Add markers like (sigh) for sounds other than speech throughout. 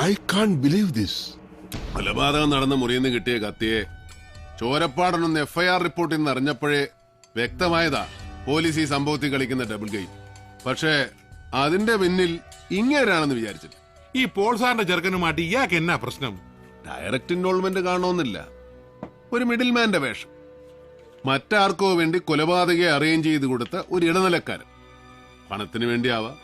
I can't believe this കൊലപാതകം നടന്ന മുറിയിൽ നിന്ന് കിട്ടിയ കത്തിയെ ചോരപ്പാടനൊന്ന് എഫ് ഐ ആർ റിപ്പോർട്ടിൽ നിന്ന് അറിഞ്ഞപ്പോഴേ വ്യക്തമായതാ പോലീസ് ഈ സംഭവത്തിൽ കളിക്കുന്ന ഡബിൾ ഗെയിം പക്ഷേ അതിന്റെ പിന്നിൽ ഇങ്ങേരാണെന്ന് വിചാരിച്ചില്ല. ഈ പോൾ സാറിന്റെ ചെറുക്കനുമായിട്ട് ഇയാൾക്ക് എന്നാ പ്രശ്നം? ഡയറക്റ്റ് ഇൻവോൾവ്മെന്റ് കാണണമെന്നില്ല. ഒരു മിഡിൽ മാന്റെ വേഷം. മറ്റാർക്കോ വേണ്ടി കൊലപാതകയെ അറേഞ്ച് ചെയ്ത് കൊടുത്ത ഒരു ഇടനിലക്കാരൻ. പണത്തിന് വേണ്ടിയാവാം.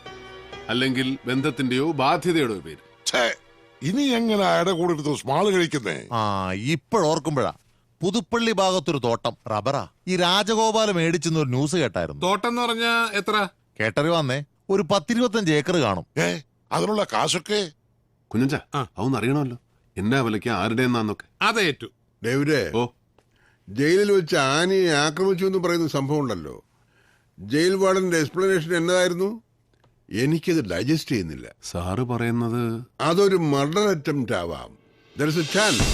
അല്ലെങ്കിൽ ബന്ധത്തിന്റെയോ ബാധ്യതയുടെയോ പേര്. ഛേ, ഇനി എങ്ങനെ അയാളുടെ കൂടെ എടുത്ത് സ്മാൾ കഴിക്കുന്നേ? ആ ഇപ്പോഴോർക്കുമ്പോഴാ പുതുപ്പള്ളി ഭാഗത്തൊരു തോട്ടം. റബറാ ഈ രാജഗോപാലം മേടിച്ചെന്ന് ഒരു ന്യൂസ് കേട്ടായിരുന്നു. തോട്ടം എന്ന് പറഞ്ഞ എത്ര? കേട്ടറിവാന്നേ ഒരു പത്തിരുപത്തഞ്ച് ഏക്കർ കാണും. ഏ അതിനുള്ള കാശൊക്കെ? കുഞ്ഞഞ്ച ആ. അതൊന്നും അറിയണമല്ലോ. എന്നാ വിലയ്ക്ക് ആരുടെ എന്നാന്നൊക്കെ അതേറ്റു ഡേവിഡേ ഓ. ജയിലിൽ വെച്ച് ആനയെ ആക്രമിച്ചു എന്ന് പറയുന്ന സംഭവം ഉണ്ടല്ലോ. ജയിൽ വാർഡന്റെ എക്സ്പ്ലനേഷൻ എന്നതായിരുന്നു? എനിക്കത് ഡൈജസ്റ്റ് ചെയ്യുന്നില്ല. സാറ് പറയുന്നത് അതൊരു മർഡർ അറ്റംപ്റ്റ് ആവാം. There is a chance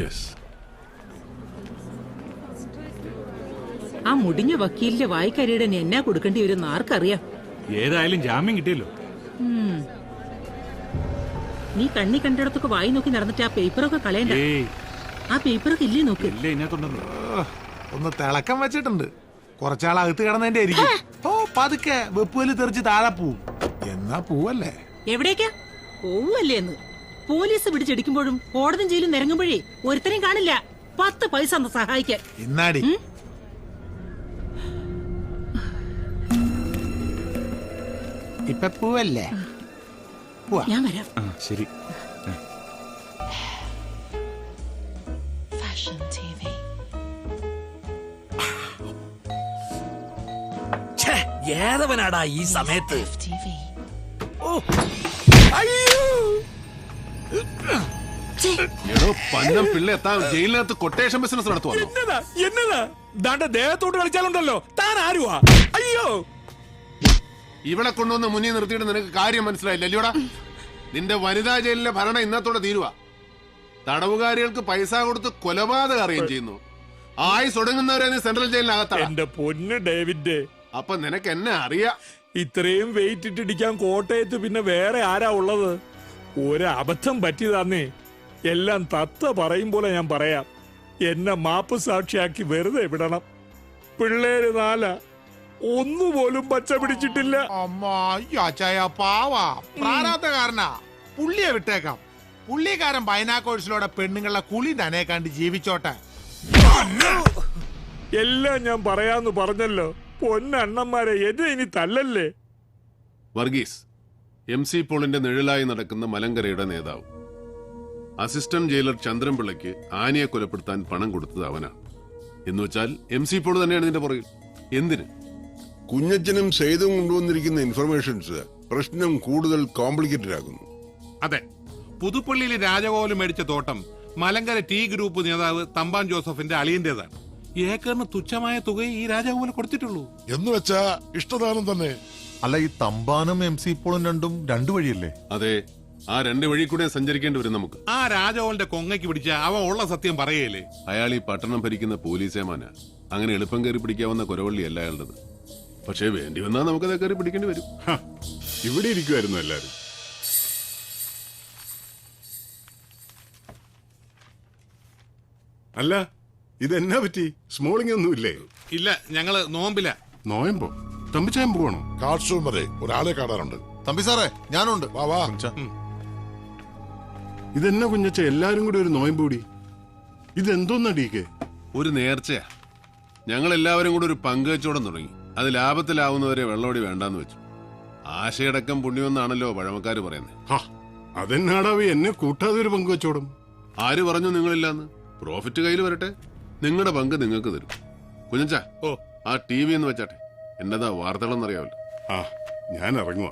yes ആ മുടിഞ്ഞ വക്കീലിന്റെ വായിക്കരിയുടെ എന്നാ കൊടുക്കേണ്ടി വരും ആർക്കറിയാം? ഏതായാലും ജാമ്യം കിട്ടിയല്ലോ. നീ കണ്ണി കണ്ടിടത്തൊക്കെ വായി നോക്കി നടന്നിട്ട് ആ പേപ്പറൊക്കെ കളയണ്ട. ആ പേപ്പറൊക്കെ ഇല്ലേ നോക്കി. ഒന്ന് തിളക്കം വെച്ചിട്ടുണ്ട്. കുറച്ചാൾ അകത്ത് കിടന്നതിന്റെ ആയിരിക്കും. ഓ പതുക്കെ വെപ്പുവൽ തെറിച്ച് താഴെ പോവും. എന്നാ പൂവല്ലേ? എവിടേക്കാ? പോവല്ലേ എന്ന്. പോലീസ് പിടിച്ചെടുക്കുമ്പോഴും കോടതി ജയിലും നിരങ്ങുമ്പോഴേ ഒരുത്തരെയും കാണില്ല. പത്ത് പൈസ ഒന്ന് സഹായിക്കാൻ. ഇന്നാടി ഇപ്പൊ പൂവല്ലേ? ഞാൻ വരാം. ശരി. Fashion TV. ഏതവനാടാ ഈ സമയത്ത്? TV. എടോ പന്നം പിള്ള എത്താൻ ജയിലിനകത്ത് കൊട്ടേഷൻ ബിസിനസ് നടത്തുവാണോ എന്നതാ എന്നതാ? ദാണ്ട ദേഹത്തോട്ട് കളിച്ചാലുണ്ടല്ലോ. താൻ ആരുവാ? അയ്യോ! ഇവിടെ കൊണ്ടുവന്ന് മുന്നിൽ നിർത്തിയിട്ട് നിനക്ക് കാര്യം മനസ്സിലായില്ല അല്ലയോടാ നിന്റെ വനിതാ ജയിലിലെ ഭരണം ഇന്നത്തോടെ തീരുവാ. തടവുകാരികൾക്ക് പൈസ കൊടുത്ത് കൊലപാതകം അറിയുകയും ചെയ്യുന്നു. ആയുസ് ഒടുങ്ങുന്നവരെ നീ സെൻട്രൽ ജയിലിനകത്താണ് എന്റെ പൊന്ന് ഡേവിഡ്. അപ്പൊ നിനക്ക് എന്നെ അറിയാം? ഇത്രയും വെയിറ്റ് ഇട്ടിടിക്കാൻ കോട്ടയത്ത് പിന്നെ വേറെ ആരാ ഉള്ളത്? ഒരു അബദ്ധം പറ്റിയതാന്നേ. എല്ലാം തത്ത പറയും പോലെ ഞാൻ പറയാം. എന്നെ മാപ്പ് സാക്ഷിയാക്കി വെറുതെ വിടണം. പിള്ളേര് നാല ഒന്നുപോലും പച്ച പിടിച്ചിട്ടില്ല. അമ്മ അയ്യോ അച്ചായ പാവാ. പ്രാരാബ്ധകാരനാ. പുള്ളിയെ വിട്ടേക്കാം. പുള്ളിക്കാരൻ ബൈനാക്കോഴ്സിലൂടെ പെണ്ണുങ്ങളുടെ കുളി തന്നെ കണ്ട് ജീവിച്ചോട്ടെ. എല്ലാം ഞാൻ പറയാന്ന് പറഞ്ഞല്ലോ. പൊന്നണ്ണന്മാരെ എന്നെ ഇനി തല്ലല്ലേ? വർഗീസ് എം സി പോളിന്റെ നിഴലായി നടക്കുന്ന മലങ്കരയുടെ നേതാവ്. അസിസ്റ്റന്റ് ജയിലർ ചന്ദ്രൻപിള്ളയ്ക്ക് ആനയെ കൊലപ്പെടുത്താൻ പണം കൊടുത്തത് അവനാണ്. എന്നുവെച്ചാൽ എം സി പോൾ തന്നെയാണ് ഇതിന്റെ പുറകിൽ. എന്തിന്? കുഞ്ഞച്ചനും സെയ്തും കൊണ്ടുവന്നിരിക്കുന്ന ഇൻഫർമേഷൻസ് പ്രശ്നം കൂടുതൽ കോംപ്ലിക്കേറ്റഡ് ആകുന്നു. അതെ പുതുപ്പള്ളിയിലെ രാജകോലം മേടിച്ച തോട്ടം മലങ്കര ടി ഗ്രൂപ്പ് നേതാവ് തമ്പാൻ ജോസഫിന്റെ അളിയന്റേതാണ്. ഏക്കറിന് തുച്ഛമായ തുകയെ ഈ രാജകോലം കൊടുത്തിട്ടുള്ളൂ. എന്ന് വെച്ചാ ഇഷ്ടദാനം തന്നെ. അല്ല ഈ തമ്പാനും എം സി പോളും രണ്ടും രണ്ടു വഴിയല്ലേ? അതെ ആ രണ്ട് വഴി കൂടെ സഞ്ചരിക്കേണ്ടി വരും നമുക്ക്. ആ രാജാവിന്റെ കൊങ്ങയ്ക്ക് പിടിച്ച അവ ഉള്ള സത്യം പറയല്ലേ അയാൾ ഈ പട്ടണം ഭരിക്കുന്ന പോലീസേമാന അങ്ങനെ എളുപ്പം കയറി പിടിക്കാവുന്ന കുരവള്ളി അല്ല അയാളുടെ പക്ഷേ വേണ്ടി വന്നാൽ നമുക്കത് കയറി പിടിക്കേണ്ടി വരും. ഇവിടെ ഇരിക്കുമായിരുന്നു എല്ലാരും. അല്ല ഇതെന്നാ പറ്റി? സ്മോളിംഗ് ഒന്നുമില്ലേ ഇല്ല? ഞങ്ങൾ നോമ്പില. നോയമ്പോ? തമ്പിച്ചായം പോകണോ കാർഡ്സ് വരെ ഒരാളെ കാണാറുണ്ട് തമ്പി സാറേ ഞാനുണ്ട്. വാ വാ. ഇതെന്നാ കുഞ്ഞച്ച എല്ലാരും കൂടി ഒരു നോയമ്പ് കൂടി? ഇതെന്തോന്നാ ഡീക്കെ ഒരു നേർച്ചയാ. ഞങ്ങൾ എല്ലാവരും കൂടെ ഒരു പങ്കുവെച്ചോടം തുടങ്ങി. അത് ലാഭത്തിലാവുന്നവരെ വെള്ളോടി വേണ്ടാന്ന് വെച്ചു. ആശയടക്കം പുണ്യമെന്നാണല്ലോ പഴമക്കാർ പറയുന്നത് ഹാ അതെന്നാടാവി എന്നെ കൂട്ടാതെ ഒരു പങ്ക് വെച്ചോടും ആര് പറഞ്ഞു നിങ്ങളില്ലാന്ന്? പ്രോഫിറ്റ് കയ്യിൽ വരട്ടെ. നിങ്ങളുടെ പങ്ക് നിങ്ങൾക്ക് തരും. കുഞ്ഞച്ചാ ഓ. ആ ടി വി എന്ന് വെച്ചാട്ടെ. എന്നതാ വാർത്തകളെന്നറിയാമല്ലോ ആ ഞാൻ ഇറങ്ങുവാ.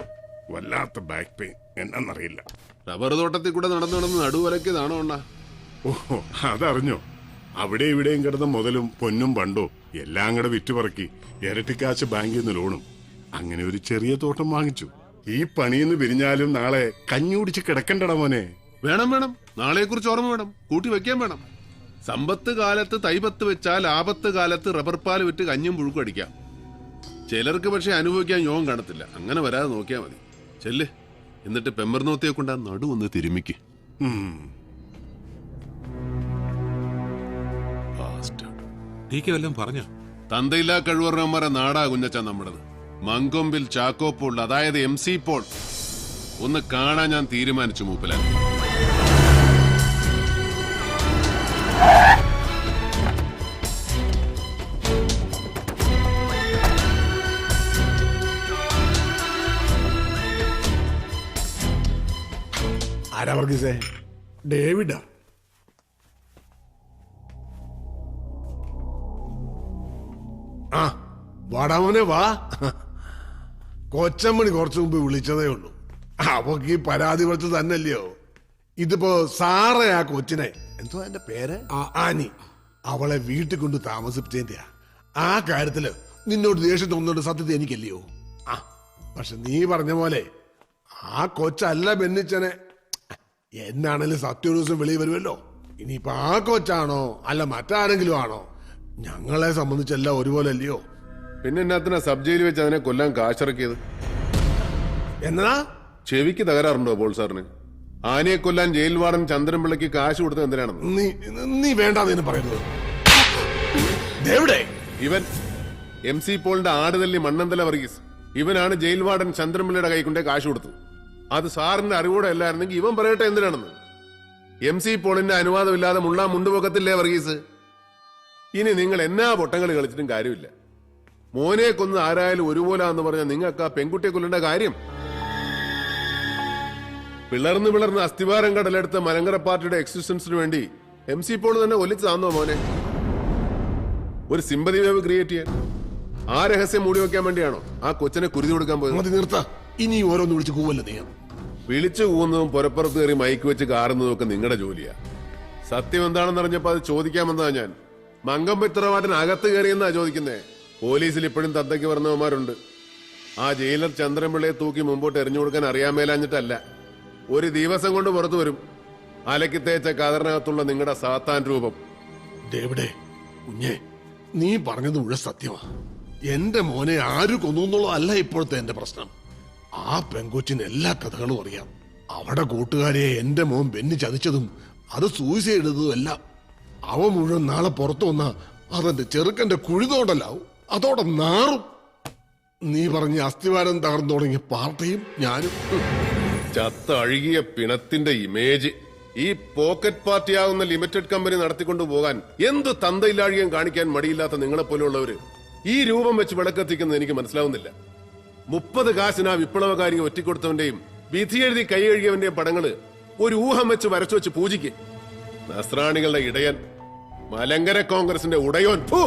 വല്ലാത്ത ബാക്ക് പെയിൻ എന്നാന്നറിയില്ല. റബ്ബർ തോട്ടത്തിൽ കൂടെ നടന്നു നടന്ന് നടുവലക്കിയതാണോ അണ്ണാ? ഓഹോ അതറിഞ്ഞോ? അവിടെ ഇവിടെയും കിടന്ന മുതലും പൊന്നും പണ്ടോ എല്ലാം കൂടെ വിറ്റുപറക്കി ഇരട്ടിക്കാശ് ബാങ്കിൽ നിന്ന് ലോണും. അങ്ങനെ ഒരു ചെറിയ തോട്ടം വാങ്ങിച്ചു. ഈ പണിയെന്ന് പിരിഞ്ഞാലും നാളെ കഞ്ഞി കുടിച്ച് കിടക്കണ്ടടാ മോനെ. വേണം വേണം. നാളെ കുറിച്ച് ഓർമ്മ വേണം. കൂട്ടി വെക്കാൻ വേണം. സമ്പത്ത് കാലത്ത് തൈപത്ത് വെച്ചാൽ ആപത്ത് കാലത്ത് റബ്ബർ പാൽ വിറ്റ് കഞ്ഞും പുഴുക്കും അടിക്കാം. ചിലർക്ക് പക്ഷെ അനുഭവിക്കാൻ യോഗം കാണത്തില്ല. അങ്ങനെ വരാതെ നോക്കിയാൽ മതി. ചെല്ല്. എന്നിട്ട് പെമ്പർനോത്തിയെ കൊണ്ട് ആ നടു ഒന്ന് തിരുമിക്ക്. പറഞ്ഞു? തന്തയില്ലാ കഴിവറന്മാരെ നാടാ കുഞ്ഞച്ച നമ്മുടേത്. മങ്കൊമ്പിൽ ചാക്കോ പോൾ അതായത് എം സി പോൾ. ഒന്ന് കാണാൻ ഞാൻ തീരുമാനിച്ചു മൂപ്പല. ആരാ വർഗീസേ? ഡേവിഡാ. ആ വാടാമോനെ വാ. കൊച്ചമ്മണി കുറച്ചു മുമ്പ് വിളിച്ചതേ ഉള്ളൂ. അവക്ക് ഈ പരാതി കുറച്ച് തന്നെയല്ലയോ? ഇതിപ്പോ സാറേ ആ കൊച്ചിനെ എന്തോ എന്റെ പേര്? ആ, ആനി. അവളെ വീട്ടിൽ കൊണ്ട് താമസിപ്പിച്ചതിന്റെയാ. ആ കാര്യത്തിൽ നിന്നോട് ദേഷ്യം തോന്നുന്നുണ്ട് സത്യത്തെ എനിക്കല്ലയോ? ആ. പക്ഷെ നീ പറഞ്ഞ പോലെ ആ കൊച്ചല്ല ബെന്നിച്ചനെ. എന്നാണേലും സത്യ ഒരു ദിവസം വെളിയിൽ വരുമല്ലോ. ഇനിയിപ്പോ ആ കൊച്ചാണോ അല്ല മറ്റാരെങ്കിലും ആണോ? ഞങ്ങളെ സംബന്ധിച്ചെല്ലാം ഒരുപോലെ അല്ലയോ? പിന്നെ എന്നാത്തിനാ സബ് ജയിലിൽ വെച്ച് അതിനെ കൊല്ലാൻ കാശിറക്കിയത്? എന്നാ? ചെവിക്ക് തകരാറുണ്ടോ പോൾ സാറിന്? ആനയെ കൊല്ലാൻ ജയിൽ വാർഡൻ ചന്ദ്രൻപിള്ളയ്ക്ക് കാശ് കൊടുത്തത് എന്തിനാണെന്ന്? നീ നീ വേണ്ടാന്ന് പറയുന്നത്. ഇവൻ എം സി പോളിന്റെ ആടുതല്ലി മണ്ണന്തല വർഗീസ്. ഇവനാണ് ജയിൽ വാർഡൻ ചന്ദ്രൻപിള്ളയുടെ കൈ കൊണ്ടേ കാശ് കൊടുത്തത്. അത് സാറിന്റെ അറിവോടെ അല്ലായിരുന്നെങ്കിൽ ഇവൻ പറയട്ടെ എന്തിനാണെന്ന്? എം സി പോളിന്റെ അനുവാദമില്ലാതെ മുള്ളാ മുണ്ടുപൊക്കത്തില്ലേ വർഗീസ്? ഇനി നിങ്ങൾ എന്നാ പൊട്ടങ്ങളി കളിച്ചിട്ടും കാര്യമില്ല. മോനെ കൊന്ന് ആരായാലും ഒരുപോലാന്ന് പറഞ്ഞാൽ നിങ്ങൾക്ക് ആ പെൺകുട്ടിയെ കൊല്ലേണ്ട കാര്യം. പിളർന്ന് പിളർന്ന് അസ്ഥിവാരം കടലെടുത്ത മലങ്കര പാർട്ടിയുടെ എക്സിസ്റ്റൻസിന് വേണ്ടി എം സി പോൾ തന്നെ ഒലിച്ചു താന്നോ മോനെ? ഒരു സിമ്പതി വേവ് ക്രിയേറ്റ് ചെയ്യാൻ. ആ രഹസ്യം മൂടി വെക്കാൻ വേണ്ടിയാണോ ആ കൊച്ചിനെ കുരുതി കൊടുക്കാൻ പോയത്? നിർത്ത. ഇനി ഓരോന്ന് വിളിച്ച് കൂവല്ലോ നീ? വിളിച്ചു കൂവുന്നതും പുറപ്പുറത്ത് കയറി മൈക്ക് വെച്ച് കാറുന്നതും ഒക്കെ നിങ്ങളുടെ ജോലിയാ. സത്യം എന്താണെന്ന് അറിഞ്ഞപ്പോ അത് ചോദിക്കാമെന്നാ ഞാൻ. മങ്കമ്പിത്രമാറ്റൻ അകത്ത് കയറിയെന്നാ ചോദിക്കുന്നേ. പോലീസിൽ ഇപ്പോഴും തത്തയ്ക്ക് പറഞ്ഞവന്മാരുണ്ട്. ആ ജയിലർ ചന്ദ്രൻപിള്ളയെ തൂക്കി മുമ്പോട്ട് എറിഞ്ഞു കൊടുക്കാൻ അറിയാൻ മേലാഞ്ഞിട്ടല്ല. ഒരു ദിവസം കൊണ്ട് പുറത്തു വരും. അലക്കി തേച്ച കതറിനകത്തുള്ള നിങ്ങളുടെ സാത്താൻ രൂപം. ദേവിടെ കുഞ്ഞേ നീ പറഞ്ഞത് മുഴുവൻ സത്യമാ. എന്റെ മോനെ ആര് കൊന്നു എന്നുള്ളതല്ല ഇപ്പോഴത്തെ എന്റെ പ്രശ്നം. ആ പെങ്കൊച്ചിന് എല്ലാ കഥകളും അറിയാം. അവടെ കൂട്ടുകാരെ എന്റെ മോൻ ബെന്നി ചതിച്ചതും അത് സൂയിസൈഡ് ചെയ്തതും എല്ലാം. അവ മുഴുവൻ നാളെ പുറത്തു വന്ന അതെന്റെ ചെറുക്കന്റെ കുഴിതോണ്ടല്ലാവും അതോടെ നാറും. നീ പറഞ്ഞ അസ്ഥിവാരം തകർന്നു തുടങ്ങിയ പാർട്ടിയും ഞാനും. ചത്ത അഴുകിയ പിണത്തിന്റെ ഇമേജ് ഈ പോക്കറ്റ് പാർട്ടിയാവുന്ന ലിമിറ്റഡ് കമ്പനി നടത്തിക്കൊണ്ടു പോകാൻ എന്ത് തന്തയില്ലാഴികം കാണിക്കാൻ മടിയില്ലാത്ത നിങ്ങളെ പോലെയുള്ളവര് ഈ രൂപം വെച്ച് വിളക്കെത്തിക്കുന്നത് എനിക്ക് മനസ്സിലാവുന്നില്ല. മുപ്പത് കാശിന് ആ വിപ്ലവകാരി ഒറ്റിക്കൊടുത്തവന്റെയും വിധി എഴുതി കൈ കഴുകിയവന്റെയും പടങ്ങൾ ഒരു ഊഹം വെച്ച് വരച്ചു വെച്ച് പൂജിക്ക്. നസ്രാണികളുടെ ഇടയൻ മലങ്കര കോൺഗ്രസിന്റെ ഉടയോൻ ഫു!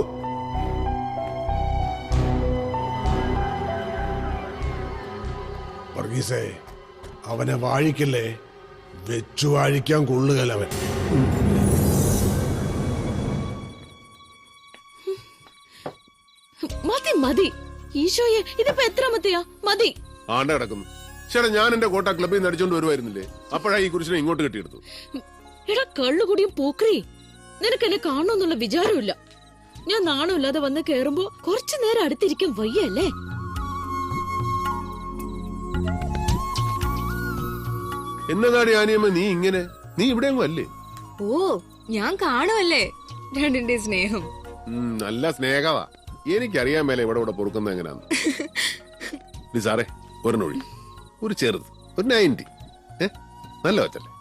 വർഗീസേ അവനെ വാഴിക്കല്ലേ? വെച്ചു വാഴിക്കാൻ കൊള്ളുകലവൻ. മതി മതി. ഈശോയെ ഇതിപ്പോ എത്രാമത്തെയാ മതി. ആണ്ട കിടക്കുന്നു. ചേട്ടാ ഞാൻ എന്റെ കോട്ട ക്ലബിൽ നിന്ന് അടിച്ചോണ്ട് വരുമായിരുന്നില്ലേ അപ്പോഴാ ഈ കുരിശിനെ ഇങ്ങോട്ട് കെട്ടിയെടുത്തു. എടാ കള്ളുകൂടിയും പോക്കറി. നിനക്ക് എന്നെ കാണണമെന്നുള്ള വിചാരമില്ല ഞാൻ നാണമില്ലാതെ വന്ന് കേറുമ്പോ കുറച്ചു നേരം അടുത്തിരിക്കാൻ വയ്യല്ലേ? എന്നതാടി ആനിയമ്മ നീ ഇങ്ങനെ? നീ ഇവിടെ അല്ലേ? ഓ ഞാൻ കാണുമല്ലേ രണ്ടിന്റെ സ്നേഹം. നല്ല സ്നേഹവാ. എനിക്കറിയാൻ മേലെ ഇവിടെ ഇവിടെ പൊറുക്കുന്നത് എങ്ങനെയാന്ന്. സാറേ ഒരെണ്ണൊഴി ഒരു ചെറുത് ഒരു നയന്റി. നല്ല വച്ചല്ലേ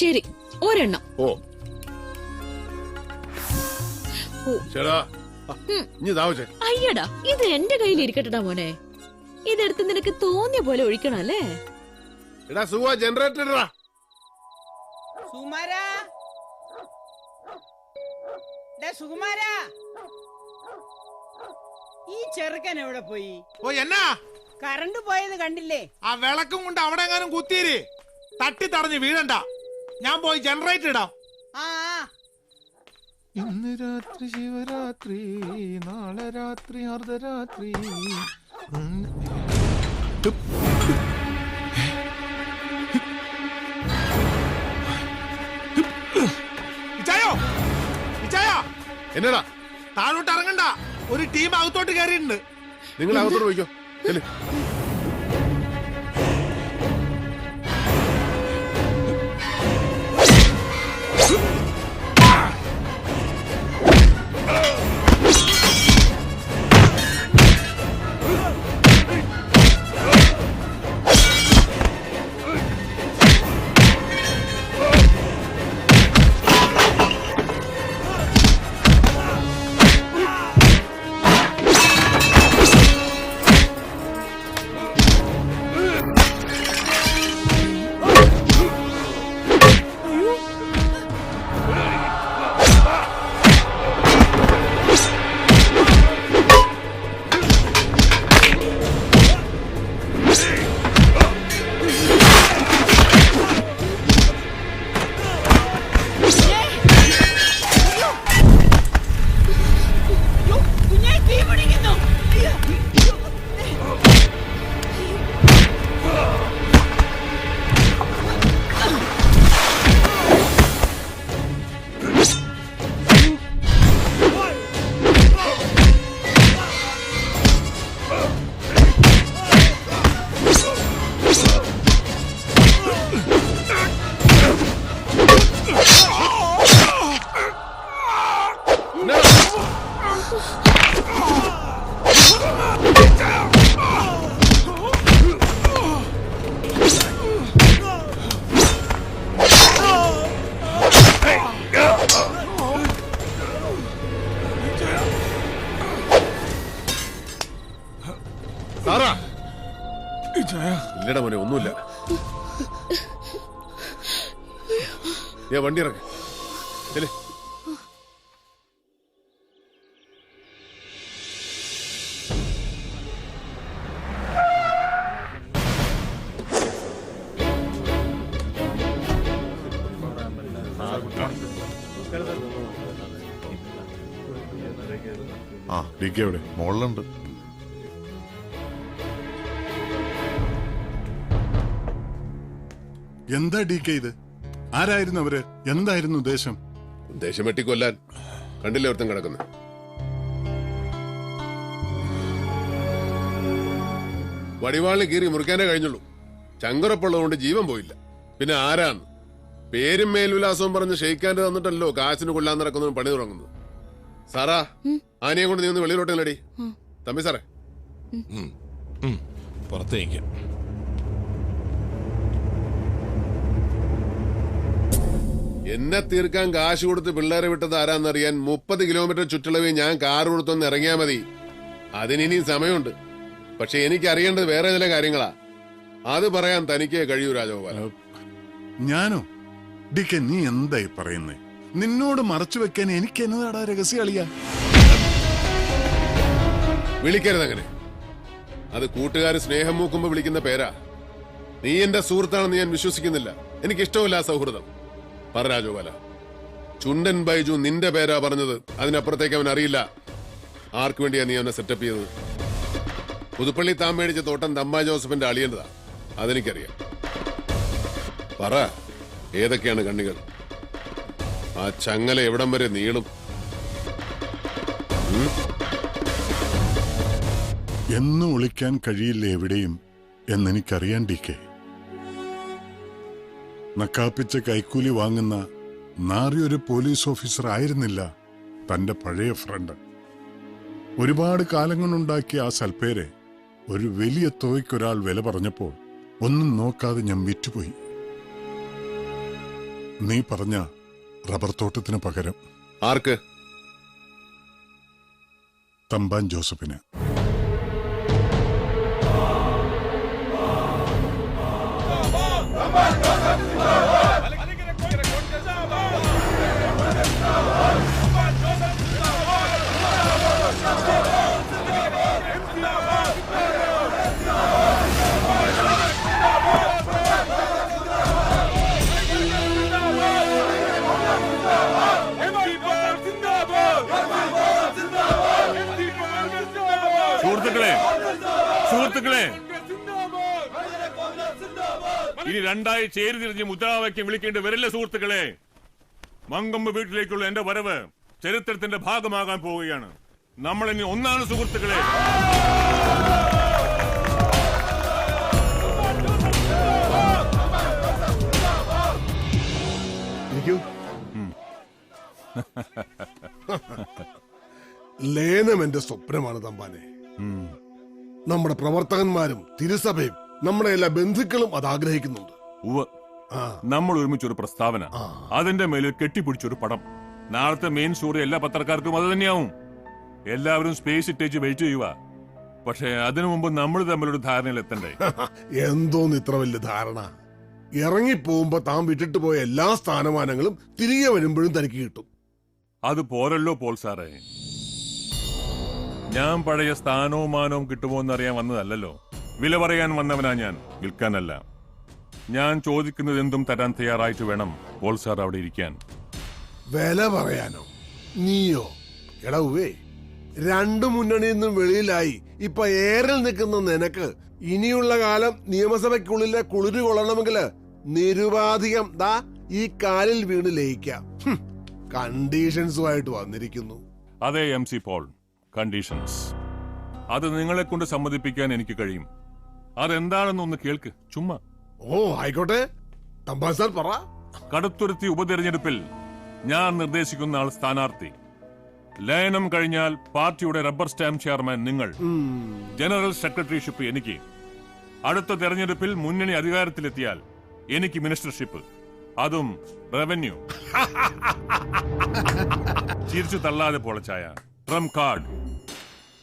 ശരി ഒരെണ്ണം. ഓ. അയ്യടാ ഇത് എന്റെ കയ്യിൽ ഇരിക്കട്ടടാ മോനെ. ഇതെടുത്ത് നിനക്ക് തോന്നിയ പോലെ ഒഴിക്കണം അല്ലേ എടാ സുവ ജനറേറ്റർ ഇടടാ സുകുമാരാ ഡേ സുകുമാരാ. ഈ ചെറുക്കൻ എവിടെ പോയി? ഓ എന്നാ? കറണ്ട് പോയത് കണ്ടില്ലേ? ആ വിളക്കും കൊണ്ട് അവിടെ എങ്ങാനും കുത്തിയിര്. തട്ടി തടഞ്ഞ് വീഴണ്ട. ഞാൻ പോയി ജനറേറ്റർ ഇടാം. ആ ആ. ഇന്ന് രാത്രി ശിവരാത്രി നാളെ രാത്രി അർദ്ധരാത്രി. എന്നടാ താഴോട്ട് ഇറങ്ങണ്ട. ഒരു ടീം അകത്തോട്ട് കയറിയിട്ടുണ്ട്. നിങ്ങൾ അകത്തോട്ട് പോയിക്കോ. ആ ഡി കെ എവിടെ? മുകളിലുണ്ട് എന്താ ഡി കെ ഇത്? ആരായിരുന്നു അവർ? എന്തായിരുന്നു ഉദ്ദേശം? ദേഷ്യം വെട്ടിക്കൊല്ലാൻ കണ്ടില്ലേ ഒരുത്തം കിടക്കുന്നു? വടിവാളിന് കീറി മുറിക്കാനേ കഴിഞ്ഞുള്ളൂ. ചങ്കുറപ്പുള്ളതുകൊണ്ട് ജീവൻ പോയില്ല. പിന്നെ ആരാണ്? പേരും മേൽവിലാസവും പറഞ്ഞ് ഷെയ്ക്കാന്റെ തന്നിട്ടല്ലോ കാശിന് കൊല്ലാൻ നടക്കുന്നവൻ പണി തുടങ്ങുന്നത്. സാറാ ആനയെ കൊണ്ട് നീ ഒന്ന് വെളിയിലോട്ടല്ലടി തമ്പി സാറേ. പുറത്തേക്ക് എന്നെ തീർക്കാൻ കാശ് കൊടുത്ത് പിള്ളേരെ വിട്ടത് ആരാന്നറിയാൻ മുപ്പത് കിലോമീറ്റർ ചുറ്റളവിൽ ഞാൻ കാർ കൊടുത്തൊന്ന് ഇറങ്ങിയാ മതി. അതിനിനിയും സമയമുണ്ട്. പക്ഷെ എനിക്ക് അറിയേണ്ടത് വേറെ ചില കാര്യങ്ങളാ. അത് പറയാൻ തനിക്ക് കഴിയൂ രാജഗോപാലോ ഞാനോ? ഡിക്കെ നീ എന്തായി പറയുന്നേ? നിന്നോട് മറച്ചു വെക്കാൻ എനിക്ക് എന്നതാടാ രഹസ്യ കളിയാ? വിളിക്കരുത് അങ്ങനെ. അത് കൂട്ടുകാർ സ്നേഹം മൂക്കുമ്പോ വിളിക്കുന്ന പേരാ. നീ എന്റെ സുഹൃത്താണെന്ന് ഞാൻ വിശ്വസിക്കുന്നില്ല. എനിക്ക് ഇഷ്ടമില്ല ആ സൗഹൃദം. പറ രാജഗോപാല. ചുണ്ടൻ ബൈജു നിന്റെ പേരാ പറഞ്ഞത്. അതിനപ്പുറത്തേക്ക് അവൻ അറിയില്ല. ആർക്കു വേണ്ടിയാ നീ അവനെ സെറ്റപ്പ് ചെയ്തത്? പുതുപ്പള്ളി താൻ മേടിച്ച തോട്ടം തമ്മ ജോസഫിന്റെ അളിയേണ്ടതാ അതെനിക്കറിയാം. പറ ഏതൊക്കെയാണ് കണ്ണികൾ? ആ ചങ്ങല എവിടം വരെ നീളും? എന്നും ഒളിക്കാൻ കഴിയില്ല എവിടെയും എന്നെനിക്കറിയാൻ ഡി കെ. നക്കാപ്പിച്ച കൈക്കൂലി വാങ്ങുന്ന നാറിയൊരു പോലീസ് ഓഫീസർ ആയിരുന്നില്ല തന്റെ പഴയ ഫ്രണ്ട്. ഒരുപാട് കാലങ്ങളുണ്ടാക്കിയ ആ സൽപ്പേരെ ഒരു വലിയ തുകയ്ക്കൊരാൾ വില പറഞ്ഞപ്പോൾ ഒന്നും നോക്കാതെ ഞാൻ വിറ്റുപോയി. നീ പറഞ്ഞ റബ്ബർ തോട്ടത്തിന് പകരം ആർക്ക്? തമ്പാൻ ജോസഫിന്. സുഹൃത്തുക്കളെ ഇനി രണ്ടായി ചേരി തിരിഞ്ഞ് മുദ്രാവാക്യം വിളിക്കേണ്ടി വരില്ല സുഹൃത്തുക്കളെ. മങ്കമ്പ് വീട്ടിലേക്കുള്ള എന്റെ വരവ് ചരിത്രത്തിന്റെ ഭാഗമാകാൻ പോവുകയാണ്. നമ്മൾ ഇനി ഒന്നാണ് സുഹൃത്തുക്കളെ. (laughs) ലേനം എന്റെ സ്വപ്നമാണ് തമ്പാനെ. നമ്മുടെ പ്രവർത്തകന്മാരും തിരുസഭയും നമ്മുടെ എല്ലാ ബന്ധുക്കളും അത് ആഗ്രഹിക്കുന്നുണ്ട്. ഉവ്വ്. നമ്മൾ ഒരുമിച്ച് ഒരു പ്രസ്താവന അതിന്റെ മേലിൽ കെട്ടിപ്പിടിച്ചൊരു പടം. നാളത്തെ മെയിൻ സ്റ്റോറി എല്ലാ പത്രക്കാർക്കും അത് തന്നെയാവും. എല്ലാവരും സ്പേസ് ഇട്ടേച്ച് വെയിറ്റ് ചെയ്യുക പക്ഷേ അതിനു മുമ്പ് നമ്മൾ തമ്മിലൊരു ധാരണയിൽ എത്തണ്ടേ? (laughs) എന്തോന്ന് ഇത്ര വലിയ ധാരണ? ഇറങ്ങിപ്പോകുമ്പോ താൻ വിട്ടിട്ട് പോയ എല്ലാ സ്ഥാനമാനങ്ങളും തിരികെ വരുമ്പോഴും തനിക്ക് കിട്ടും. അത് പോരല്ലോ പോൾ സാറേ. ഞാൻ പഴയ സ്ഥാനവും മാനവും കിട്ടുമോ എന്നറിയാൻ വന്നതല്ലല്ലോ. വില പറയാൻ വന്നവനാ ഞാൻ വിൽക്കാനല്ല. ഞാൻ ചോദിക്കുന്നത് എന്തും തരാൻ തയ്യാറായിട്ട് വേണം പോൾ സാർ അവിടെ ഇരിക്കാൻ. വില പറയാനോ? നീയോ? എടവേ രണ്ടു മുന്നണിയിൽ നിന്നും വെളിയിലായി ഇപ്പൊ ഏറിൽ നിൽക്കുന്ന നിനക്ക് ഇനിയുള്ള കാലം നിയമസഭയ്ക്കുള്ളിലെ കുളിര് കൊള്ളണമെങ്കിൽ നിരുപാധികം ദാ ഈ കാലിൽ വീണ് ലയിക്കാം. കണ്ടീഷൻസുമായിട്ട് വന്നിരിക്കുന്നു. അതെ എം സി പോൾ. കണ്ടീഷൻസ്. അത് നിങ്ങളെ കൊണ്ട് സമ്മതിപ്പിക്കാൻ എനിക്ക് കഴിയും. അതെന്താണെന്നൊന്ന് കേൾക്ക്. ചുമ്മാ. ഓ ആയിക്കോട്ടെ. പറ. കടുത്തുരുത്തി ഉപതെരഞ്ഞെടുപ്പിൽ ഞാൻ നിർദ്ദേശിക്കുന്ന ആൾ സ്ഥാനാർത്ഥി. ലയനം കഴിഞ്ഞാൽ പാർട്ടിയുടെ റബ്ബർ സ്റ്റാമ്പ് ചെയർമാൻ നിങ്ങൾ. ജനറൽ സെക്രട്ടറിഷിപ്പ് എനിക്ക്. അടുത്ത തെരഞ്ഞെടുപ്പിൽ മുന്നണി അധികാരത്തിലെത്തിയാൽ എനിക്ക് മിനിസ്റ്റർഷിപ്പ്. അതും റവന്യൂ. (laughs) ചിരിച്ചു തള്ളാതെ പോളച്ചായ ട്രം കാർഡ്.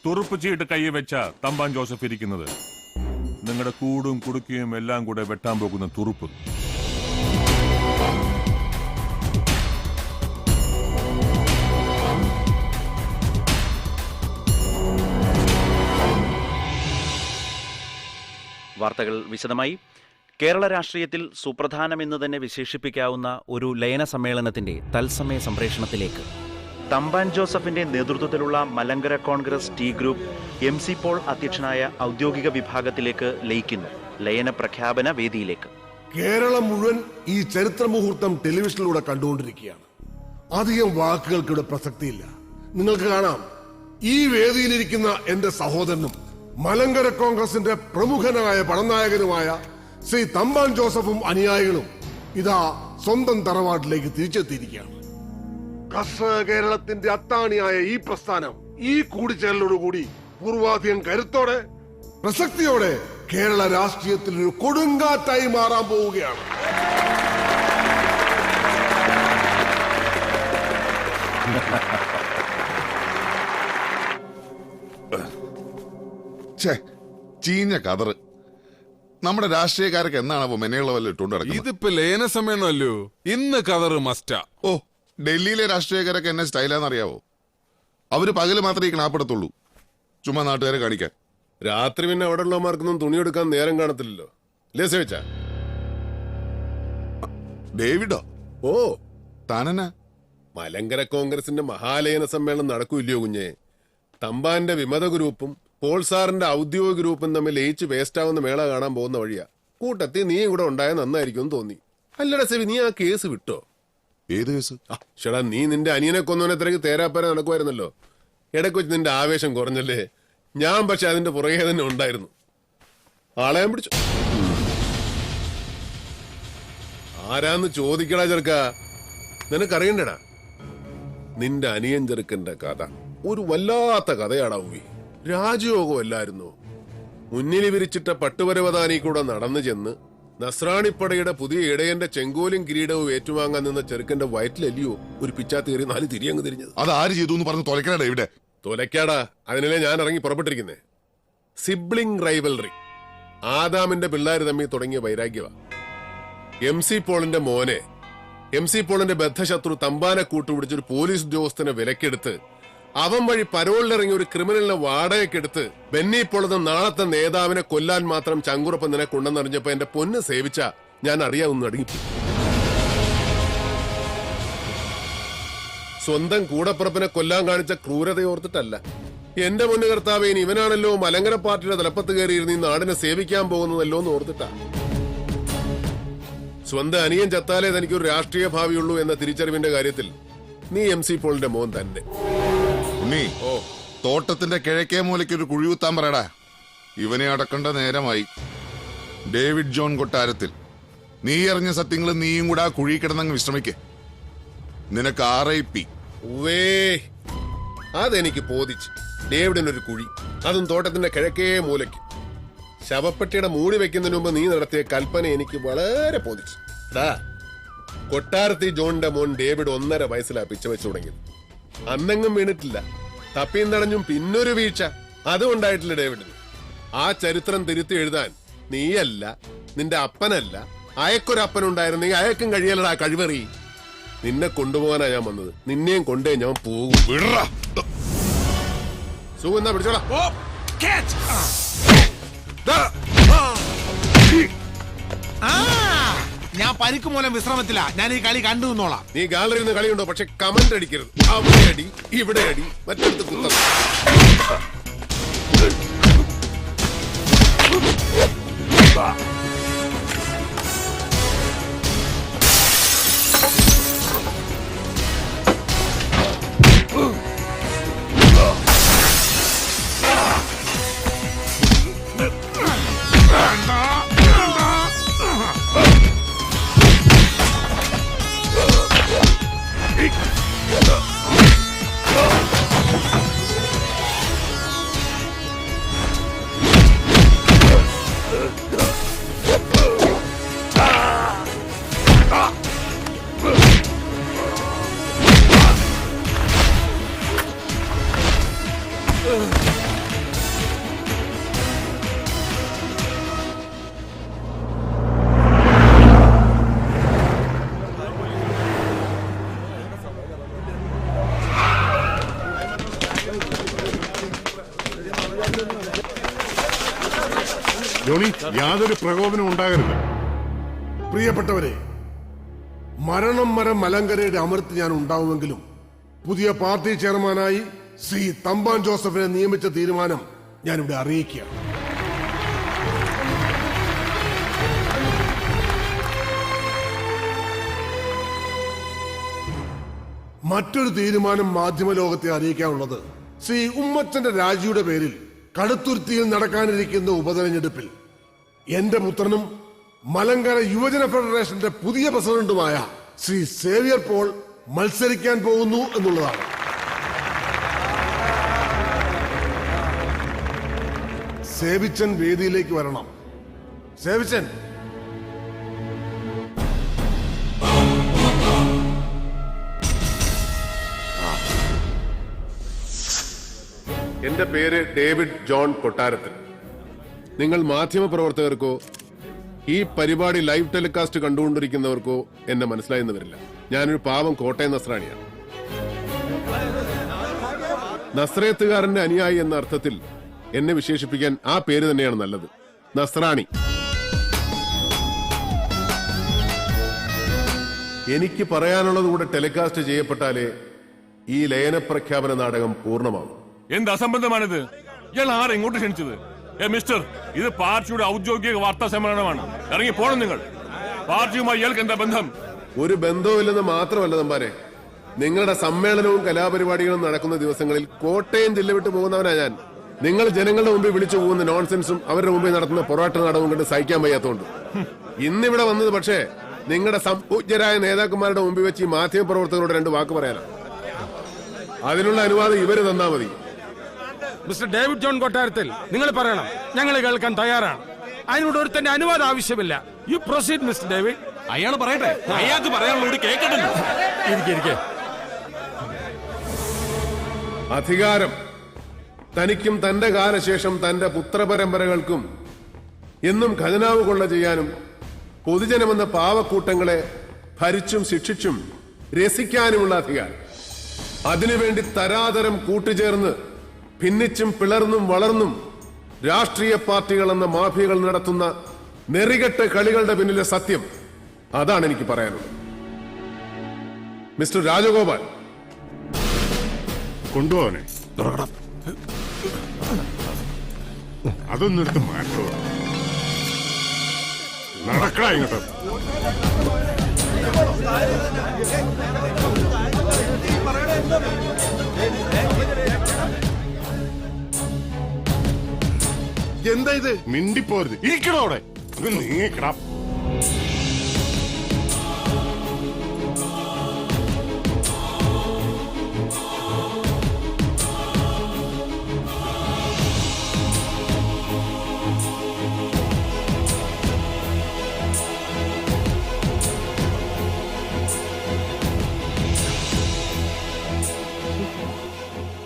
തുറുപ്പ് ചീട്ട് കൈ വെച്ച തമ്പാൻ ജോസഫ് ഇരിക്കുന്നത്. നിങ്ങളുടെ കൂടും കുടുക്കിയും എല്ലാം കൂടെ വെട്ടാൻ പോകുന്ന തുറുപ്പ്. വാർത്തകൾ വിശദമായി. കേരള രാഷ്ട്രീയത്തിൽ സുപ്രധാനമെന്ന് തന്നെ വിശേഷിപ്പിക്കാവുന്ന ഒരു ലയന സമ്മേളനത്തിന്റെ തത്സമയ സംപ്രേഷണത്തിലേക്ക്. തമ്പാൻ ജോസഫിന്റെ നേതൃത്വത്തിലുള്ള Malankara Congress T group M C Paul അധ്യക്ഷനായ ഔദ്യോഗിക വിഭാഗത്തിലേക്ക് ലയിക്കുന്നു. ലയന പ്രഖ്യാപന വേദിയിലേക്ക്. കേരളം മുഴുവൻ ഈ ചരിത്ര മുഹൂർത്തം ടെലിവിഷനിലൂടെ കണ്ടുകൊണ്ടിരിക്കുകയാണ്. അധികം വാക്കുകൾക്കിവിടെ പ്രസക്തിയില്ല. നിങ്ങൾക്ക് കാണാം ഈ വേദിയിലിരിക്കുന്ന എന്റെ സഹോദരനും മലങ്കര കോൺഗ്രസിന്റെ പ്രമുഖനായ പടനായകനുമായ ശ്രീ തമ്പാൻ ജോസഫും അനുയായികളും ഇതാ സ്വന്തം തറവാട്ടിലേക്ക് തിരിച്ചെത്തിയിരിക്കുകയാണ്. കർഷക കേരളത്തിന്റെ അത്താണിയായ ഈ പ്രസ്ഥാനം ഈ കൂടിച്ചേരലോടുകൂടി പൂർവാധികം കരുത്തോടെ പ്രസക്തിയോടെ കേരള രാഷ്ട്രീയത്തിൽ ഒരു കൊടുങ്കാറ്റായി മാറാൻ പോവുകയാണ്. ഛേ ചീഞ്ഞ കതറ്. നമ്മുടെ രാഷ്ട്രീയക്കാരൊക്കെ എന്നാണ് മെനയുള്ള വല്ല ഇട്ടുകൊണ്ട് ഇതിപ്പോ ലേന സമയമല്ലോ ഇന്ന് കതറ് മസ്റ്റാ. ഓ ഡൽഹിയിലെ രാഷ്ട്രീയക്കാരൊക്കെ എന്നെ സ്റ്റൈലാന്നറിയാവോ? അവർ പകൽ മാത്രമേ ഈ ക്ലാപ്പെടുത്തുള്ളൂ. ചുമ്മാ നാട്ടുകാരെ കാണിക്കാൻ. രാത്രി പിന്നെ അവിടെ ഉള്ളമാർക്കൊന്നും തുണിയെടുക്കാൻ നേരം കാണത്തില്ലല്ലോ. സേവിച്ച? ഡേവിഡോ? ഓ. താനെന്നാ? മലങ്കര കോൺഗ്രസിന്റെ മഹാലയന സമ്മേളനം നടക്കൂല്ലയോ കുഞ്ഞെ? തമ്പാന്റെ വിമത ഗ്രൂപ്പും പോൾ സാറിന്റെ ഔദ്യോഗിക ഗ്രൂപ്പും തമ്മിൽ ലയിച്ച് വേസ്റ്റ് ആവുന്ന മേള കാണാൻ പോകുന്ന വഴിയാ. കൂട്ടത്തിൽ നീ ഇവിടെ ഉണ്ടായ നന്നായിരിക്കും തോന്നി. അല്ലടാ സെവി നീ ആ കേസ് വിട്ടോ? ഏത് കേസ്? ചേടാ നീ നിന്റെ അനിയനെ കൊന്നവനെ തിരക്ക് തേരാപ്പര നടക്കുമായിരുന്നല്ലോ. ഇടയ്ക്ക് വെച്ച് നിന്റെ ആവേശം കുറഞ്ഞല്ലേ? ഞാൻ പക്ഷെ അതിന്റെ പുറകെ തന്നെ ഉണ്ടായിരുന്നു. ആളെ പിടിച്ചു. ആരാന്ന് ചോദിക്കടാ ചെറുക്ക. നിനക്കറിയണ്ടടാ? നിന്റെ അനിയൻ ചെറുക്കന്റെ കഥ. ഒരു വല്ലാത്ത കഥയാടാ ഉവി രാജയോഗമല്ലായിരുന്നു മുന്നിൽ വിരിച്ചിട്ട പട്ടുപരവതാനി കൂടെ നടന്നു ചെന്ന് നസ്രാണിപ്പടയുടെ പുതിയ ഇടയന്റെ ചെങ്കോലും കിരീടവും ഏറ്റുവാങ്ങാൻ നിന്ന ചെറുക്കന്റെ വയറ്റിലല്ലയോ ഒരു പിച്ചാത്തേറി നാല് തിരിയങ്ങ് തിരിഞ്ഞത്. അത് ആര് ചെയ്തു എന്ന് പറഞ്ഞ് തൊലക്കാടാ ഇവിടെ? തൊലക്കാടാ അതിനല്ലേ ഞാൻ ഇറങ്ങി പുറപ്പെട്ടിരിക്കുന്നേ. Sibling rivalry. ആദാമിന്റെ പിള്ളേർ തമ്മിൽ തുടങ്ങിയ വൈരാഗ്യവ. എം സി പോളിന്റെ മോനെ. എം സി പോളിന്റെ ബദ്ധശത്രു തമ്പാനെ കൂട്ടുപിടിച്ചൊരു പോലീസ് ഉദ്യോഗസ്ഥനെ വിലക്കെടുത്ത് അവൻ വഴി പരോളിലിറങ്ങിയ ഒരു ക്രിമിനലിനെ വാടകയ്ക്കെടുത്ത് ബെന്നി പോളെന്ന നാളത്തെ നേതാവിനെ കൊല്ലാൻ മാത്രം ചങ്കുറപ്പ് നിനക്കുണ്ടെന്നറിഞ്ഞപ്പോ എന്റെ പൊന്ന് സേവിച്ച ഞാൻ അറിയാവുന്ന അടങ്ങി സ്വന്തം കൂടപ്പുറപ്പിനെ കൊല്ലാൻ കാണിച്ച ക്രൂരതയോർത്തിട്ടല്ല എന്റെ മുന്നു കർത്താവ് ഇനി ഇവനാണല്ലോ മലങ്കര പാർട്ടിയുടെ തലപ്പത്ത് കയറിയിരുന്ന് ഈ നാടിനെ സേവിക്കാൻ പോകുന്നതല്ലോ എന്ന് ഓർത്തിട്ടാ. സ്വന്തം അനിയൻ ചത്താലേ തനിക്കൊരു രാഷ്ട്രീയ ഭാവിയുള്ളൂ എന്ന തിരിച്ചറിവിന്റെ കാര്യത്തിൽ നീ എം സി പോളിന്റെ മോൻ തന്നെ. ഉണ്ണി ഓ. തോട്ടത്തിന്റെ കിഴക്കേ മൂലയ്ക്ക് ഒരു കുഴി കുത്താൻ പറയടാ. ഇവനെ അടക്കേണ്ട നേരമായി. ഡേവിഡ് ജോൺ കൊട്ടാരത്തിൽ. നീ അറിഞ്ഞ സത്യങ്ങൾ നീയും കൂടെ ആ കുഴി കിടന്നങ്ങ് വിശ്രമിക്കേ. നിനക്ക് ആർ ഐ പി ഉവേ അതെനിക്ക് പോതിച്ച് ഡേവിഡിനൊരു കുഴി. അതും തോട്ടത്തിന്റെ കിഴക്കേ മൂലയ്ക്ക്. ശവപ്പെട്ടിയുടെ മൂടി വെക്കുന്നതിന് മുമ്പ് നീ നടത്തിയ കൽപ്പന എനിക്ക് വളരെ ഡാ കൊട്ടാരത്തി ജോണിന്റെ മോൻ ഡേവിഡ് ഒന്നര വയസ്സിലാ പിച്ച വെച്ചു തുടങ്ങിയത്. അന്നെങ്ങും വീണിട്ടില്ല. തപ്പിയും തടഞ്ഞും പിന്നൊരു വീഴ്ച. അതും ഉണ്ടായിട്ടില്ല ഡേവിഡിന് ആ ചരിത്രം തിരുത്തി എഴുതാൻ നീയല്ല നിന്റെ അപ്പനല്ല അയക്കൊരപ്പനുണ്ടായിരുന്നെങ്കിൽ അയക്കും കഴിയലടാ കഴിവറി. നിന്നെ കൊണ്ടുപോകാനാ ഞാൻ വന്നത്. നിന്നെയും കൊണ്ടേ ഞാൻ പോകും. സുഖം എന്നാ പിടിച്ചോളാം. ഞാൻ പരിക്ക് മൂലം വിശ്രമത്തില. ഞാൻ ഈ കളി കണ്ടു നിന്നോളാം. നീ ഗാലറിയിൽ നിന്ന് കളിയുണ്ടോ? പക്ഷെ കമന്റ് അടിക്കരുത്. അവിടെ അടി ഇവിടെ അടി മറ്റടുത്ത് ജോണി യാതൊരു പ്രകോപനം ഉണ്ടാകരുത്. പ്രിയപ്പെട്ടവരെ മരണം മരം മലങ്കരയുടെ അമൃത്ത് ഞാൻ ഉണ്ടാവുമെങ്കിലും പുതിയ പാർട്ടി ചെയർമാനായി ശ്രീ തമ്പാൻ ജോസഫിനെ നിയമിച്ച തീരുമാനം ഞാനിവിടെ അറിയിക്കുകയാണ്. മറ്റൊരു തീരുമാനം മാധ്യമ ലോകത്തെ അറിയിക്കാനുള്ളത് ശ്രീ ഉമ്മച്ചന്റെ രാജിയുടെ പേരിൽ കടുത്തുരുത്തിയിൽ നടക്കാനിരിക്കുന്ന ഉപതെരഞ്ഞെടുപ്പിൽ എന്റെ പുത്രനും മലങ്കര യുവജന ഫെഡറേഷന്റെ പുതിയ പ്രസിഡന്റുമായ ശ്രീ സേവിയർ പോൾ മത്സരിക്കാൻ പോകുന്നു എന്നുള്ളതാണ്. സേവിച്ചൻ വേദിയിലേക്ക് വരണം. സേവിച്ചൻ എന്റെ പേര് ഡേവിഡ് ജോൺ കൊട്ടാരത്തിൽ. നിങ്ങൾ മാധ്യമപ്രവർത്തകർക്കോ ഈ പരിപാടി ലൈവ് ടെലികാസ്റ്റ് കണ്ടുകൊണ്ടിരിക്കുന്നവർക്കോ എന്നെ മനസ്സിലായെന്ന് വരില്ല. ഞാനൊരു പാവം കോട്ടയം നസ്രാണിയാണ്. നസ്രേത്തുകാരന്റെ അനുയായി എന്ന അർത്ഥത്തിൽ എന്നെ വിശേഷിപ്പിക്കാൻ ആ പേര് തന്നെയാണ് നല്ലത്. നസ്രാണി. എനിക്ക് പറയാനുള്ളത് കൂടെ ടെലികാസ്റ്റ് ചെയ്യപ്പെട്ടാലേ ഈ ലയന പ്രഖ്യാപന നാടകം പൂർണമാകും എന്ത് അസംബന്ധമാണിത് ഇയാൾ ആരെ ഇങ്ങോട്ട് ക്ഷണിച്ചത്? ഏ മിസ്റ്റർ ഇത് പാർട്ടിയുടെ ഔദ്യോഗിക വാർത്താ സമ്മേളനമാണ്. ഇറങ്ങി പോണം നിങ്ങൾ. പാർട്ടിയുമായി ഇയാൾക്ക് എന്താ ബന്ധം? ഒരു ബന്ധവുമില്ലെന്ന് മാത്രമല്ല തമ്പാരെ. നിങ്ങളുടെ സമ്മേളനവും കലാപരിപാടികളും നടക്കുന്ന ദിവസങ്ങളിൽ കോട്ടയം ജില്ല വിട്ടു പോകുന്നവനാ ഞാൻ. നിങ്ങൾ ജനങ്ങളുടെ മുമ്പിൽ വിളിച്ചു പോകുന്ന നോൺസെൻസും അവരുടെ മുമ്പിൽ നടത്തുന്ന പൊറാട്ട നാടകവും കണ്ട് സഹിക്കാൻ വയ്യാത്തതുകൊണ്ട് ഇന്നിവിടെ വന്നത് പക്ഷേ നിങ്ങളുടെ സംപൂജ്യരായ നേതാക്കന്മാരുടെ മുമ്പിൽ വെച്ച് ഈ മാധ്യമ പ്രവർത്തകരോട് രണ്ട് വാക്ക് പറയാനാണ് അതിനുള്ള അനുവാദം ഇവർ തന്നാ മതി. മിസ്റ്റർ ഡേവിഡ് ജോൺ കൊട്ടാരത്തിൽ നിങ്ങൾ പറയണം ഞങ്ങൾ കേൾക്കാൻ തയ്യാറാണ്. അതിനോട് തന്നെ അനുവാദം ആവശ്യമില്ല. You proceed mister David. അയാൾ പറയട്ടെ അയാൾക്ക് പറയാനുള്ള കേൾക്കട്ടെ ഇരിക്കെ ഇരിക്കെ. അധികാരം തനിക്കും തന്റെ കാലശേഷം തന്റെ പുത്രപരമ്പരകൾക്കും എന്നും ഖജനാവ് കൊള്ള ചെയ്യാനും പൊതുജനമെന്ന പാവക്കൂട്ടങ്ങളെ ഭരിച്ചും ശിക്ഷിച്ചും രസിക്കാനുമുള്ള അധികാരം. അതിനുവേണ്ടി തരാതരം കൂട്ടുചേർന്ന് ഭിന്നിച്ചും പിളർന്നും വളർന്നും രാഷ്ട്രീയ പാർട്ടികൾ എന്ന മാഫിയകൾ നടത്തുന്ന നെറികെട്ട കളികളുടെ പിന്നിലെ സത്യം അതാണ് എനിക്ക് പറയാനുള്ളത്. മിസ്റ്റർ രാജഗോപാൽ. കൊണ്ടുപോവനെ. അതൊന്നും എടുത്ത് മാറ്റോ. നടക്കട ഇങ്ങോട്ട്. എന്താ ഇത്? മിണ്ടിപ്പോരുത്. ഇരിക്കണോ അവിടെ? നീങ്ങിക്കടാ.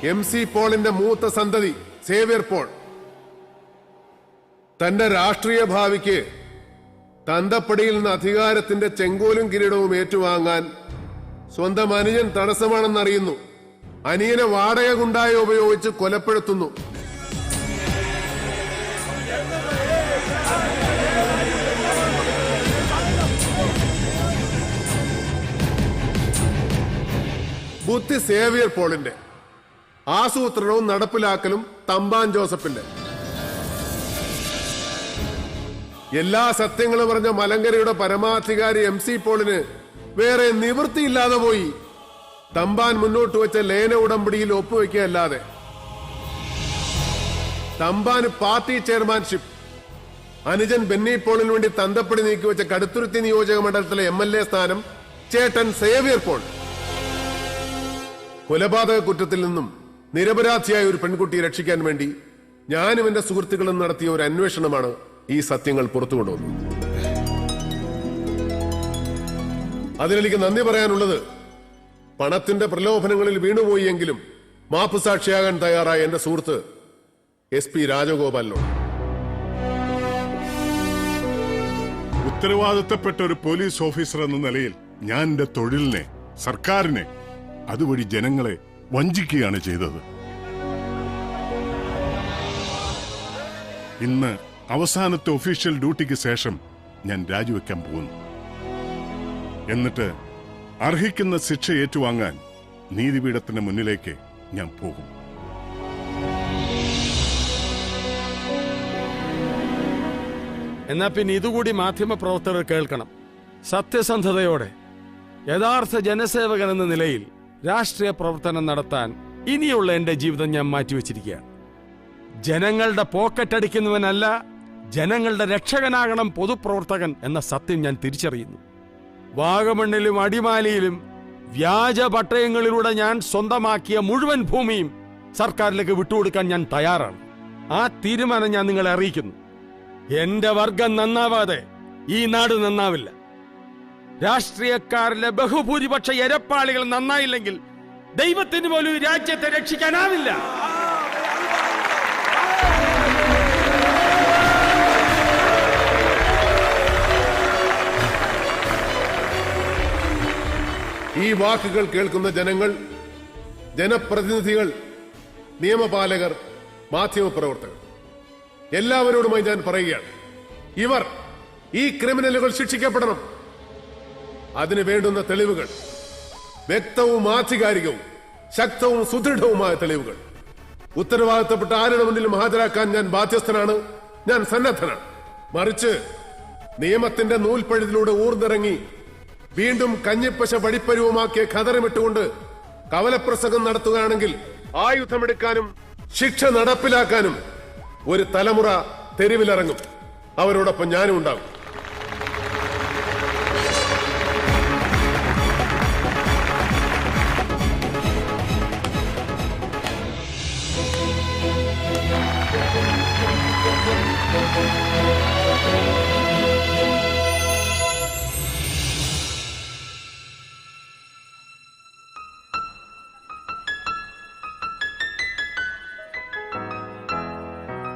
എം സി പോളിന്റെ മൂത്ത സന്തതി സേവ്യർ പോൾ. തന്റെ രാഷ്ട്രീയ ഭാവിക്ക് തന്തപ്പടിയിൽ നിന്ന് അധികാരത്തിന്റെ ചെങ്കോലും കിരീടവും ഏറ്റുവാങ്ങാൻ സ്വന്തം അനുജൻ തടസ്സമാണെന്നറിയുന്നു. അനിയനെ വാടക കുണ്ടായി ഉപയോഗിച്ച് കൊലപ്പെടുത്തുന്നു. ബുദ്ധി സേവിയർ പോളിന്റെ ആസൂത്രണവും നടപ്പിലാക്കലും തമ്പാൻ ജോസഫിന്റെ. എല്ലാ സത്യങ്ങളും പറഞ്ഞ മലങ്കരയുടെ പരമാധികാരി എം സി പോളിന് വേറെ നിവൃത്തിയില്ലാതെ പോയി തമ്പാൻ മുന്നോട്ട് വെച്ച ലയന ഉടമ്പടിയിൽ ഒപ്പുവെക്കുകയല്ലാതെ. തമ്പാൻ പാർട്ടി ചെയർമാൻഷിപ്പ് അനുജൻ ബെന്നി പോളിന് വേണ്ടി തന്തപ്പടി നീക്കിവെച്ച കടുത്തുരുത്തി നിയോജക മണ്ഡലത്തിലെ എം എൽ എ സ്ഥാനം ചേട്ടൻ സേവിയർ പോൾ. കൊലപാതക കുറ്റത്തിൽ നിന്നും നിരപരാധിയായ ഒരു പെൺകുട്ടിയെ രക്ഷിക്കാൻ വേണ്ടി ഞാനും എന്റെ സുഹൃത്തുക്കളും നടത്തിയ ഒരു അന്വേഷണമാണ് ഈ സത്യങ്ങൾ പുറത്തു കൊണ്ടുവന്നു. അതിനെനിക്ക് നന്ദി പറയാനുള്ളത് പണത്തിന്റെ പ്രലോഭനങ്ങളിൽ വീണുപോയി എങ്കിലും മാപ്പ് സാക്ഷിയാകാൻ തയ്യാറായ എന്റെ സുഹൃത്ത് എസ് പി രാജഗോപാലിനോട്. ഉത്തരവാദിത്തപ്പെട്ട ഒരു പോലീസ് ഓഫീസർ എന്ന നിലയിൽ ഞാൻ എന്റെ തൊഴിലിനെ സർക്കാരിനെ അതുവഴി ജനങ്ങളെ വഞ്ചിക്കുകയാണ് ചെയ്തത്. ഇന്ന് അവസാനത്തെ ഒഫീഷ്യൽ ഡ്യൂട്ടിക്ക് ശേഷം ഞാൻ രാജിവെക്കാൻ പോകുന്നു. എന്നിട്ട് അർഹിക്കുന്ന ശിക്ഷ ഏറ്റുവാങ്ങാൻ നീതിപീഠത്തിന് മുന്നിലേക്ക് ഞാൻ പോകും. എന്നാ പിന്നെ ഇതുകൂടി മാധ്യമപ്രവർത്തകർ കേൾക്കണം. സത്യസന്ധതയോടെ യഥാർത്ഥ ജനസേവകൻ എന്ന നിലയിൽ രാഷ്ട്രീയ പ്രവർത്തനം നടത്താൻ ഇനിയുള്ള എന്റെ ജീവിതം ഞാൻ മാറ്റിവെച്ചിരിക്കുകയാണ്. ജനങ്ങളുടെ പോക്കറ്റ് അടിക്കുന്നവനല്ല ജനങ്ങളുടെ രക്ഷകനാകണം പൊതുപ്രവർത്തകൻ എന്ന സത്യം ഞാൻ തിരിച്ചറിയുന്നു. വാഗമണ്ണിലും അടിമാലിയിലും വ്യാജ പട്ടയങ്ങളിലൂടെ ഞാൻ സ്വന്തമാക്കിയ മുഴുവൻ ഭൂമിയും സർക്കാരിലേക്ക് വിട്ടുകൊടുക്കാൻ ഞാൻ തയ്യാറാണ്. ആ തീരുമാനം ഞാൻ നിങ്ങളെ അറിയിക്കുന്നു. എന്റെ വർഗം നന്നാവാതെ ഈ നാട് നന്നാവില്ല. രാഷ്ട്രീയക്കാരിലെ ബഹുഭൂരിപക്ഷ എരപ്പാളികൾ നന്നായില്ലെങ്കിൽ ദൈവത്തിന് പോലും രാജ്യത്തെ രക്ഷിക്കാനാവില്ല. ഈ വാക്കുകൾ കേൾക്കുന്ന ജനങ്ങൾ ജനപ്രതിനിധികൾ നിയമപാലകർ മാധ്യമപ്രവർത്തകർ എല്ലാവരോടുമായി ഞാൻ പറയുകയാണ്. ഇവർ ഈ ക്രിമിനലുകൾ ശിക്ഷിക്കപ്പെടണം. അതിന് വേണ്ടുന്ന തെളിവുകൾ വ്യക്തവും ആധികാരികവും ശക്തവും സുദൃഢവുമായ തെളിവുകൾ. ഉത്തരവാദിത്തപ്പെട്ട ആരുടെ മുന്നിലും ഹാജരാക്കാൻ ഞാൻ ബാധ്യസ്ഥനാണ്? ഞാൻ സന്നദ്ധനാണ്. മറിച്ച് നിയമത്തിന്റെ നൂൽപ്പഴുതിലൂടെ ഊർന്നിറങ്ങി വീണ്ടും കഞ്ഞിപ്പശ വടിപ്പരുവുമാക്കിയ ഖതറുമിട്ടുകൊണ്ട് കവലപ്രസംഗം നടത്തുകയാണെങ്കിൽ ആയുധമെടുക്കാനും ശിക്ഷ നടപ്പിലാക്കാനും ഒരു തലമുറ തെരുവിലിറങ്ങും. അവരോടൊപ്പം ഞാനും ഉണ്ടാകും